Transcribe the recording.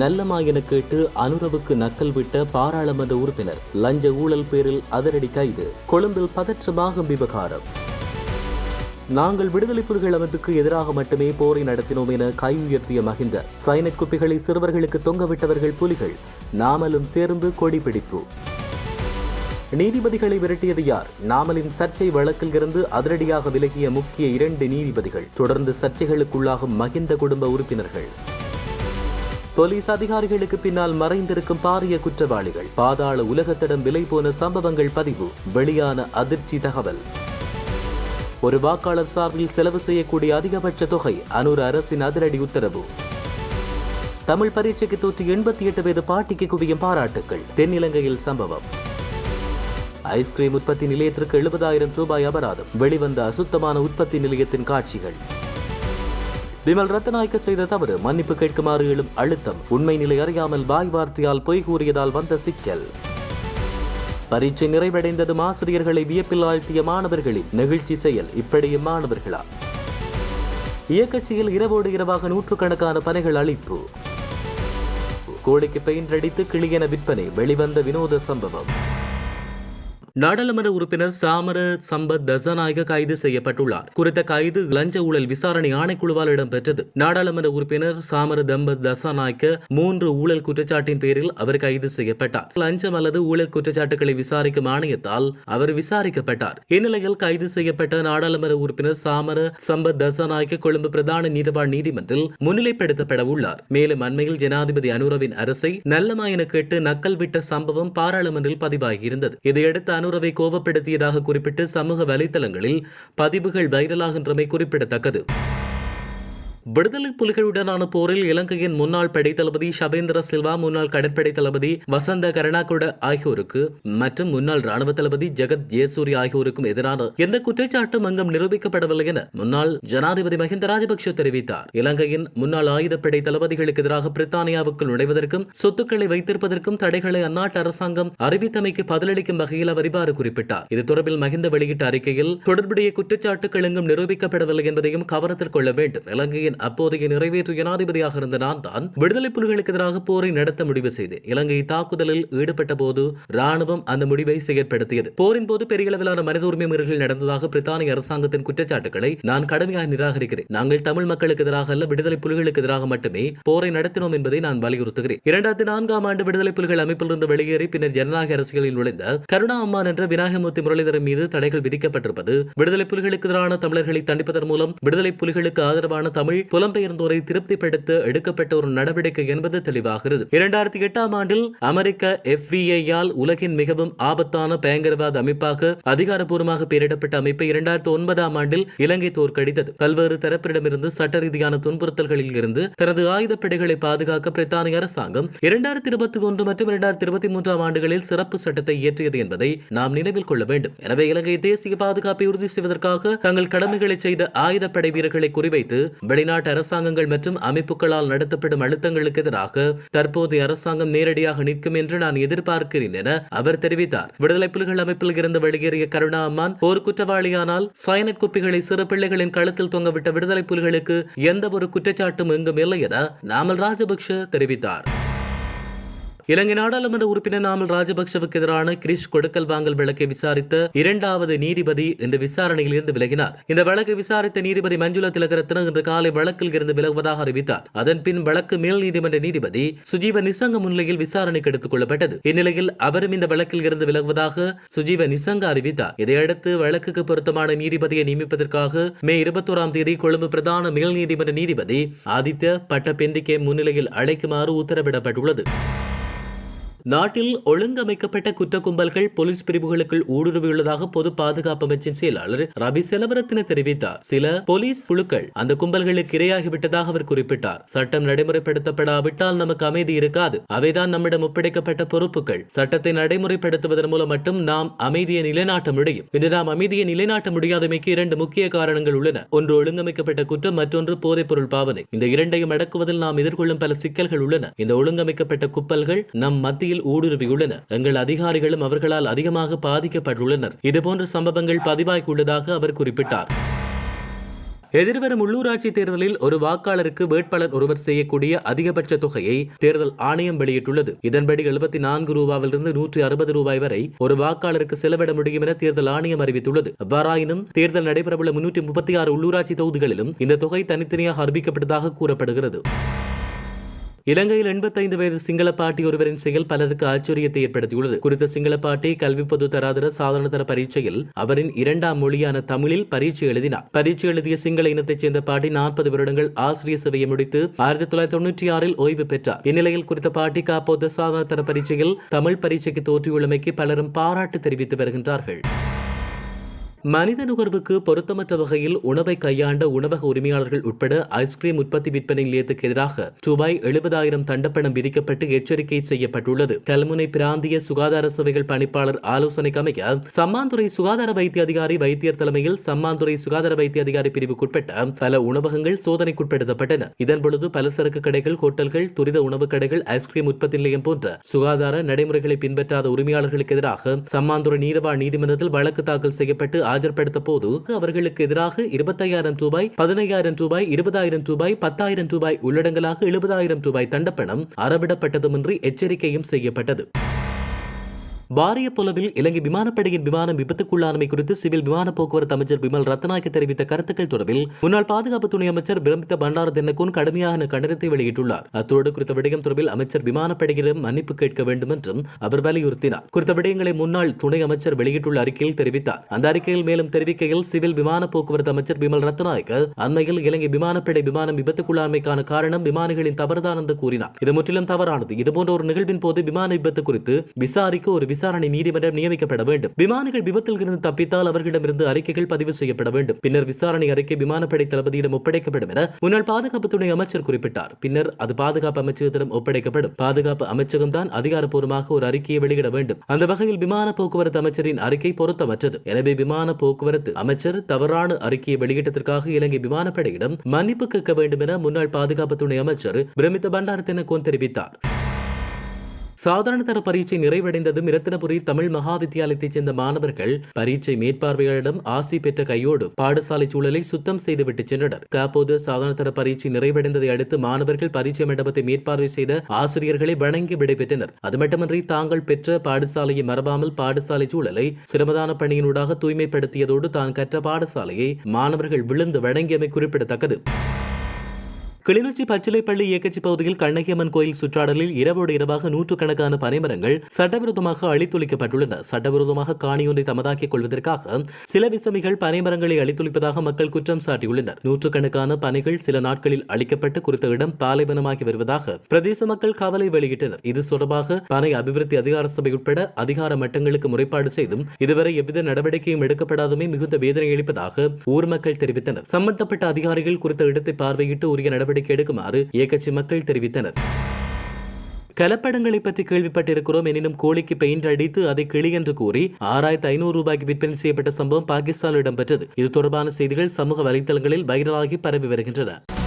நல்லமா என கேட்டு அனுரவுக்கு நக்கல் விட்ட பாராளுமன்ற உறுப்பினர் லஞ்ச ஊழல் பேரில் அதிரடி கைது கொழும்பில் பதற்றமாக விவகாரம். நாங்கள் விடுதலை புலிகள் அமைப்புக்கு எதிராக மட்டுமே போரை நடத்தினோம் என கை உயர்த்திய மகிந்த சைனட் குப்பிகளை சிறுவர்களுக்கு தொங்கவிட்டவர்கள் புலிகள் நாமலும் சேர்ந்து கொடி பிடிப்பு. நீதிபதிகளை விரட்டியது யார்? நாமலின் சர்ச்சை வழக்கில் இருந்து அதிரடியாக விலகிய முக்கிய இரண்டு நீதிபதிகள் தொடர்ந்து சர்ச்சைகளுக்குள்ளாகும் மகிந்த குடும்ப உறுப்பினர்கள். போலீஸ் அதிகாரிகளுக்கு பின்னால் மறைந்திருக்கும் பாரிய குற்றவாளிகள் பாதாள உலகத்திடம் விலை போன சம்பவங்கள் பதிவு வெளியான அதிர்ச்சி தகவல். ஒரு வாக்காளர் சார்பில் செலவு செய்யக்கூடிய அதிகபட்ச தொகை அனூர் அரசின் அதிரடி உத்தரவு. தமிழ் பரீட்சைக்கு தோற்று எண்பத்தி எட்டு வயது பாட்டிக்கு குவியும் பாராட்டுக்கள் தென்னிலங்கையில் சம்பவம். ஐஸ்கிரீம் உற்பத்தி நிலையத்திற்கு எழுபதாயிரம் ரூபாய் அபராதம். வெளிவந்த அசுத்தமான உற்பத்தி நிலையத்தின் காட்சிகள். விமல் ரத்நாயக்க செய்த தவறு மன்னிப்பு கேட்குமாறு எழும் அழுத்தம். உண்மை நிலை அறியாமல் வாய் வார்த்தையால் பொய் கூறியதால் வந்த சிக்கல். பரீட்சை நிறைவடைந்ததும் ஆசிரியர்களை வியப்பில் ஆழ்த்திய மாணவர்களின் நெகிழ்ச்சி செயல் இப்படியும் மாணவர்களா இயக்கச்சியில் இரவோடு இரவாக நூற்றுக்கணக்கான பனைகள் அளிப்பு கோழிக்கு பெயிண்ட் அடித்து கிளியென விற்பனை வெளிவந்த வினோத சம்பவம். நாடாளுமன்ற உறுப்பினர் சாமர சம்பத் தசநாயக கைது செய்யப்பட்டுள்ளார். குறித்த கைது லஞ்ச ஊழல் விசாரணை ஆணைக்குழுவால் இடம்பெற்றது. நாடாளுமன்ற உறுப்பினர் சாமர தம்பத் தசாநாயக்க மூன்று ஊழல் குற்றச்சாட்டின் பேரில் அவர் கைது செய்யப்பட்டார். லஞ்சம் அல்லது ஊழல் குற்றச்சாட்டுகளை விசாரிக்கும் ஆணையத்தால் அவர் விசாரிக்கப்பட்டார். இந்நிலையில் கைது செய்யப்பட்ட நாடாளுமன்ற உறுப்பினர் சாமர சம்பத் தசாநாயக்க கொழும்பு பிரதான நீதவான் நீதிமன்றில் முன்னிலைப்படுத்தப்பட உள்ளார். மேலும் அண்மையில் ஜனாதிபதி அனுரவின் அரசை நல்லமா என கேட்டு நக்கல் விட்ட சம்பவம் பாராளுமன்றில் பதிவாகியிருந்தது. இதையடுத்து அனு அனுரவை கோபப்படுத்தியதாக குறிப்பிட்டு சமூக வலைதளங்களில் பதிவுகள் வைரலாகின்றமை குறிப்பிடத்தக்கது. விடுதலை புலிகளுடனான போரில் இலங்கையின் முன்னாள் படைத்தளபதி தளபதி ஷபேந்திர சில்வா முன்னாள் கடற்படை தளபதி வசந்த கருணாகுட ஆகியோருக்கு மற்றும் முன்னாள் ராணுவ தளபதி ஜெகத் ஜெயசூரி ஆகியோருக்கும் எதிரான எந்த குற்றச்சாட்டும் அங்கம் நிரூபிக்கப்படவில்லை என முன்னாள் ஜனாதிபதி மஹிந்த ராஜபக்ஷ தெரிவித்தார். இலங்கையின் முன்னாள் ஆயுதப்படை தளபதிகளுக்கு எதிராக பிரித்தானியாவுக்குள் நுழைவதற்கும் சொத்துக்களை வைத்திருப்பதற்கும் தடைகளை அந்நாட்டு அரசாங்கம் அறிவித்தமைக்கு பதிலளிக்கும் வகையில் அவர் இவ்வாறு குறிப்பிட்டார். இது தொடர்பில் மஹிந்த வெளியிட்ட அறிக்கையில் தொடர்புடைய குற்றச்சாட்டுகள் எங்கும் நிரூபிக்கப்படவில்லை என்பதையும் கவனத்தில் கொள்ள வேண்டும். இலங்கையின் அப்போதைய நிறைவேற்று ஜனாதிபதியாக இருந்த நான் தான் விடுதலை புலிகளுக்கு எதிராக போரை நடத்த முடிவு செய்து இலங்கை தாக்குதலில் ஈடுபட்ட போது ராணுவம் அந்த முடிவை செயற்படுத்தியது. போரின் போது பெரிய அளவிலான மனித உரிமை மீறல்கள் நடந்ததாக பிரித்தானிய அரசாங்கத்தின் குற்றச்சாட்டுகளை நான் கடுமையாக நிராகரிக்கிறேன். நாங்கள் தமிழ் மக்களுக்கு எதிராக அல்ல விடுதலை புலிகளுக்கு எதிராக மட்டுமே போரை நடத்தினோம் என்பதை நான் வலியுறுத்துகிறேன். இரண்டாயிரத்தி நான்காம் ஆண்டு விடுதலை புலிகள் அமைப்பிலிருந்து வெளியேறி பின்னர் ஜனநாயக அரசியலில் நுழைந்த கருணா அம்மான் என்ற விநாயகமூர்த்தி முரளிதரன் மீது தடைகள் விதிக்கப்பட்டிருப்பது விடுதலை புலிகளுக்கு எதிரான தமிழர்களை தண்டிப்பதன் மூலம் விடுதலை புலிகளுக்கு ஆதரவான தமிழ் புலம்பெயர்ந்தோரை திருப்திப்படுத்த எடுக்கப்பட்ட ஒரு நடவடிக்கை என்பது தெளிவாகிறது. இரண்டாயிரத்தி எட்டாம் ஆண்டில் அமெரிக்க எஃபிஐயால் உலகின் மிகவும் ஆபத்தான பயங்கரவாத அமைப்பாக அதிகாரப்பூர்வமாக பெயரிடப்பட்ட அமைப்பை இரண்டாயிரத்தி ஒன்பதாம் ஆண்டில் இலங்கை தோற்கடித்தது. பல்வேறு தரப்பிடமிருந்து சட்ட ரீதியான துன்புறுத்தல்களில் இருந்து தனது ஆயுதப்படைகளை பாதுகாக்க பிரித்தானிய அரசாங்கம் இரண்டாயிரத்தி இருபத்தி ஒன்று மற்றும் இரண்டாயிரத்தி இருபத்தி மூன்றாம் ஆண்டுகளில் சிறப்பு சட்டத்தை இயற்றியது என்பதை நாம் நினைவில் கொள்ள வேண்டும். எனவே இலங்கை தேசிய பாதுகாப்பை உறுதி செய்வதற்காக தங்கள் கடமைகளை செய்த ஆயுதப்படை வீரர்களை குறிவைத்து வெளிநாட்டு அரசாங்கங்கள் மற்றும் அமைப்புகளால் நடத்தப்படும் அழுத்தங்களுக்கு எதிராக தற்போதைய அரசாங்கம் நேரடியாக நிற்கும் என்று நான் எதிர்பார்க்கிறேன் என அவர் தெரிவித்தார். விடுதலை புலிகள் அமைப்பில் இருந்து வெளியேறிய கருணா அம்மான் போர் குற்றவாளியானால் சயனட் குப்பிகளை சிறு பிள்ளைகளின் கழுத்தில் தொங்கவிட்ட விடுதலை புலிகளுக்கு எந்த ஒரு குற்றச்சாட்டும் எங்கும் இல்லை என நாமல் ராஜபக்ஷ தெரிவித்தார். இலங்கை நாடாளுமன்ற உறுப்பினர் நாமல் ராஜபக்சவுக்கு எதிரான கிரிஷ் கொடுக்கல் வாங்கல் வழக்கை விசாரித்த இரண்டாவது நீதிபதி இன்று விசாரணையில் இருந்து விலகினார். இந்த வழக்கை விசாரித்த நீதிபதி மஞ்சுளா திலகரத்ன இன்று காலை வழக்கில் இருந்து விலகுவதாக அறிவித்தார். அதன் பின் வழக்கு மேல் நீதிமன்ற நீதிபதி சுஜீவ நிசங்க முன்னிலையில் விசாரணைக்கு எடுத்துக் கொள்ளப்பட்டது. இந்நிலையில் அவரும் இந்த வழக்கில் இருந்து விலகுவதாக சுஜீவ நிசங்க அறிவித்தார். இதையடுத்து வழக்குக்கு பொருத்தமான நீதிபதியை நியமிப்பதற்காக மே இருபத்தோராம் தேதி கொழும்பு பிரதான மேல் நீதிமன்ற நீதிபதி ஆதித்ய பட்டபெந்திக்கே முன்னிலையில் அழைக்குமாறு உத்தரவிடப்பட்டுள்ளது. நாட்டில் ஒழுங்கமைக்கப்பட்ட குற்ற கும்பல்கள் போலீஸ் பிரிவுகளுக்குள் ஊடுருவியுள்ளதாக பொது பாதுகாப்பு அமைச்சின் செயலாளர் ரவி செலவரத்தின தெரிவித்தார். சில போலீஸ் குழுக்கள் அந்த கும்பல்களுக்கு இரையாகிவிட்டதாக அவர் குறிப்பிட்டார். சட்டம் நடைமுறைப்படுத்தப்படாவிட்டால் நமக்கு அமைதி இருக்காது. அவைதான் நம்மிடம் ஒப்படைக்கப்பட்ட பொறுப்புகள். சட்டத்தை நடைமுறைப்படுத்துவதன் மூலம் மட்டும் நாம் அமைதியை நிலைநாட்ட முடியும். இன்று நாம் அமைதியை நிலைநாட்ட முடியாதமைக்கு இரண்டு முக்கிய காரணங்கள் உள்ளன. ஒன்று ஒழுங்கமைக்கப்பட்ட குற்றம் மற்றொன்று போதைப்பொருள் பாவனை. இந்த இரண்டையும் அடக்குவதில் நாம் எதிர்கொள்ளும் பல சிக்கல்கள் உள்ளன. இந்த ஒழுங்கமைக்கப்பட்ட குப்பல்கள் நம் மத்தியில் ஊடுருவியுள்ளன. எங்கள் அதிகாரிகளும் அவர்களால் அதிகமாக பாதிக்கப்பட்டுள்ளனர். இதுபோன்ற சம்பவங்கள் பதிவாகியுள்ளதாக அவர் குறிப்பிட்டார். எதிர்வரும் உள்ளூராட்சி தேர்தலில் ஒரு வாக்காளருக்கு வேட்பாளர் ஒருவர் செய்யக்கூடிய அதிகபட்ச தொகையை தேர்தல் ஆணையம் வெளியிட்டுள்ளது. இதன்படி எழுபத்தி நான்கு ரூபாவிலிருந்து நூற்றி அறுபது ரூபாய் வரை ஒரு வாக்காளருக்கு செலவிட முடியும் என தேர்தல் ஆணையம் அறிவித்துள்ளது. அவ்வாறாயினும் தேர்தல் நடைபெறவுள்ள முன்னூற்றி முப்பத்தி ஆறு உள்ளூராட்சி தொகுதிகளிலும் இந்த தொகை தனித்தனியாக அறிவிக்கப்பட்டதாக கூறப்படுகிறது. இலங்கையில் எண்பத்தைந்து வயது சிங்கள பாட்டி ஒருவரின் செயல் பலருக்கு ஆச்சரியத்தை ஏற்படுத்தியுள்ளது. குறித்த சிங்கள பாட்டி கல்வி பொது தராதர சாதாரண தர பரீட்சையில் அவரின் இரண்டாம் மொழியான தமிழில் பரீட்சை எழுதினார். பரீட்சை எழுதிய சிங்கள இனத்தைச் சேர்ந்த பாட்டி நாற்பது வருடங்கள் ஆசிரியர் சேவையை முடித்து ஆயிரத்தி தொள்ளாயிரத்தி தொண்ணூற்றி ஆறில் ஓய்வு பெற்றார். இந்நிலையில் குறித்த பாட்டி காப்போத சாதாரண தர பரீட்சையில் தமிழ் பரீட்சைக்கு தோற்றியுள்ளமைக்கு பலரும் பாராட்டு தெரிவித்து வருகின்றார்கள். மனித நுகர்வுக்கு பொருத்தமற்ற வகையில் உணவை கையாண்ட உணவக உரிமையாளர்கள் உட்பட ஐஸ்கிரீம் உற்பத்தி விற்பனை நிலையத்துக்கு எதிராக ரூபாய் எழுபதாயிரம் தண்டப்பணம் விதிக்கப்பட்டு எச்சரிக்கை செய்யப்பட்டுள்ளது. கல்முனை பிராந்திய சுகாதார சேவைகள் பணிப்பாளர் ஆலோசனைக்கு அமைய சம்மாந்துறை சுகாதார வைத்திய அதிகாரி வைத்தியர் தலைமையில் சம்மாந்துறை சுகாதார வைத்திய அதிகாரி பிரிவுக்குட்பட்ட பல உணவகங்கள் சோதனைக்குட்படுத்தப்பட்டன. இதன் பொழுது பலசரக்கு கடைகள் ஹோட்டல்கள் துரித உணவு கடைகள் ஐஸ்கிரீம் உற்பத்தி நிலையம் போன்ற சுகாதார நடைமுறைகளை பின்பற்றாத உரிமையாளர்களுக்கு எதிராக சம்மாந்துறை நீதவா நீதிமன்றத்தில் வழக்கு தாக்கல் செய்யப்பட்டு ஆஜர்படுத்த போது அவர்களுக்கு எதிராக இருபத்தையாயிரம் ரூபாய் பதினையாயிரம் ரூபாய் இருபதாயிரம் ரூபாய் பத்தாயிரம் ரூபாய் உள்ளடங்கலாக எழுபதாயிரம் ரூபாய் தண்டப்பணம் அறவிடப்பட்டதுமின்றி எச்சரிக்கையும் செய்யப்பட்டது. பாரிய புலவில் இலங்கை விமானப்படையின் விமானம் விபத்துக்குள்ளானமை குறித்து சிவில் விமான போக்குவரத்து அமைச்சர் விமல் ரத்நாயக்க தெரிவித்த கருத்துக்கள் தொடர்பில் முன்னாள் பாதுகாப்பு துணை அமைச்சர் பிரமித்த பண்டார தென்னக்கூன் கடுமையான கண்டனத்தை வெளியிட்டுள்ளார். அத்தோடு குறித்த விடயம் தொடர்பில் அமைச்சர் விமானப்படையிடம் மன்னிப்பு கேட்க வேண்டும் என்றும் அவர் வலியுறுத்தினார். குறித்த விடயங்களை முன்னாள் துணை அமைச்சர் வெளியிட்டுள்ள அறிக்கையில் தெரிவித்தார். அந்த அறிக்கையில் மேலும் தெரிவிக்கையில் சிவில் விமான போக்குவரத்து அமைச்சர் விமல் ரத்நாயக்க அண்மையில் இலங்கை விமானப்படை விமானம் விபத்துக்குள்ளாண்மைக்கான காரணம் விமானிகளின் தவறுதான் என்று கூறினார். இது முற்றிலும் தவறானது. இதுபோன்ற ஒரு நிகழ்வின் போது விமான விபத்து குறித்து விசாரிக்க ஒரு விசாரணை நீதிமன்றம் நியமிக்கப்பட வேண்டும். விமானிகள் விபத்தில் இருந்து தப்பித்தால் அவர்களிடமிருந்து அறிக்கைகள் பதிவு செய்யப்பட வேண்டும். பின்னர் விசாரணை அறிக்கை விமானப்படை தளபதியிடம் ஒப்படைக்கப்படும் என முன்னாள் பாதுகாப்பு துணை அமைச்சர் குறிப்பிட்டார். பின்னர் அது பாதுகாப்பு அமைச்சகத்திடம் ஒப்படைக்கப்படும். பாதுகாப்பு அமைச்சகம் தான் அதிகாரப்பூர்வமாக ஒரு அறிக்கையை வெளியிட வேண்டும். அந்த வகையில் விமான போக்குவரத்து அமைச்சரின் அறிக்கை பொருத்தமற்றது. எனவே விமான போக்குவரத்து அமைச்சர் தவறான அறிக்கையை வெளியிட்டதற்காக இலங்கை விமானப்படையிடம் மன்னிப்பு கேட்க வேண்டும் என முன்னாள் பாதுகாப்பு துணை அமைச்சர் பிரமித்த பண்டார கோன் தெரிவித்தார். சாதாரண தர பரீட்சை நிறைவடைந்ததும் இரத்தினபுரி தமிழ் மகா வித்தியாலயத்தைச் சேர்ந்த மாணவர்கள் பரீட்சை மேற்பார்வையாளரிடம் ஆசி பெற்ற கையோடு பாடசாலை சூழலை சுத்தம் செய்துவிட்டு சென்றனர். அப்போது சாதாரண தர பரீட்சை நிறைவடைந்ததை அடுத்து மாணவர்கள் பரீட்சை மண்டபத்தை மேற்பார்வை செய்த ஆசிரியர்களை வணங்கி விடைபெற்றனர். அது மட்டுமன்றி தாங்கள் பெற்ற பாடசாலையை மறவாமல் பாடசாலை சூழலை சிரமதான பணியினூடாக தூய்மைப்படுத்தியதோடு தான் கற்ற பாடசாலையை மாணவர்கள் விழுந்து வணங்கியமை குறிப்பிடத்தக்கது. கிளிநொச்சி பச்சிலைப்பள்ளி இயக்கச்சி பகுதியில் கண்ணகியம்மன் கோயில் சுற்றாடலில் இரவோடு இரவாக நூற்றுக்கணக்கான பனைமரங்கள் சட்டவிரோதமாக அழித்தொழிக்கப்பட்டுள்ளன. சட்டவிரோதமாக காணியொன்றை தமதாக்கிக் கொள்வதற்காக சில விசமிகள் பனைமரங்களை அழித்தொழிப்பதாக மக்கள் குற்றம் சாட்டியுள்ளனர். நூற்றுக்கணக்கான பனைகள் சில நாட்களில் அழிக்கப்பட்டு குறித்த இடம் பாலைவனமாகி வருவதாக பிரதேச மக்கள் கவலை வெளியிட்டனர். இது தொடர்பாக பனை அபிவிருத்தி அதிகார சபை உட்பட அதிகார மட்டங்களுக்கு முறைப்பாடு செய்தும் இதுவரை எவ்வித நடவடிக்கையும் எடுக்கப்படாதமே மிகுந்த வேதனை அளிப்பதாக ஊர் மக்கள் தெரிவித்தனர். சம்பந்தப்பட்ட அதிகாரிகள் குறித்த இடத்தை பார்வையிட்டு உரிய நடவடிக்கை நடவடிக்கை எடுக்குமாறு இயக்கச்சி மக்கள் தெரிவித்தனர். கலப்படங்களை பற்றி கேள்விப்பட்டிருக்கிறோம் எனினும் கோழிக்கு பெயிண்ட் அடித்து அதை கிளி என்று கூறி ஆறாயிரத்து ஐநூறு ரூபாய்க்கு விற்பனை செய்யப்பட்ட சம்பவம் பாகிஸ்தானில் இடம்பெற்றது இது தொடர்பான செய்திகள் சமூக வலைதளங்களில் வைரலாகி பரவி வருகின்றன.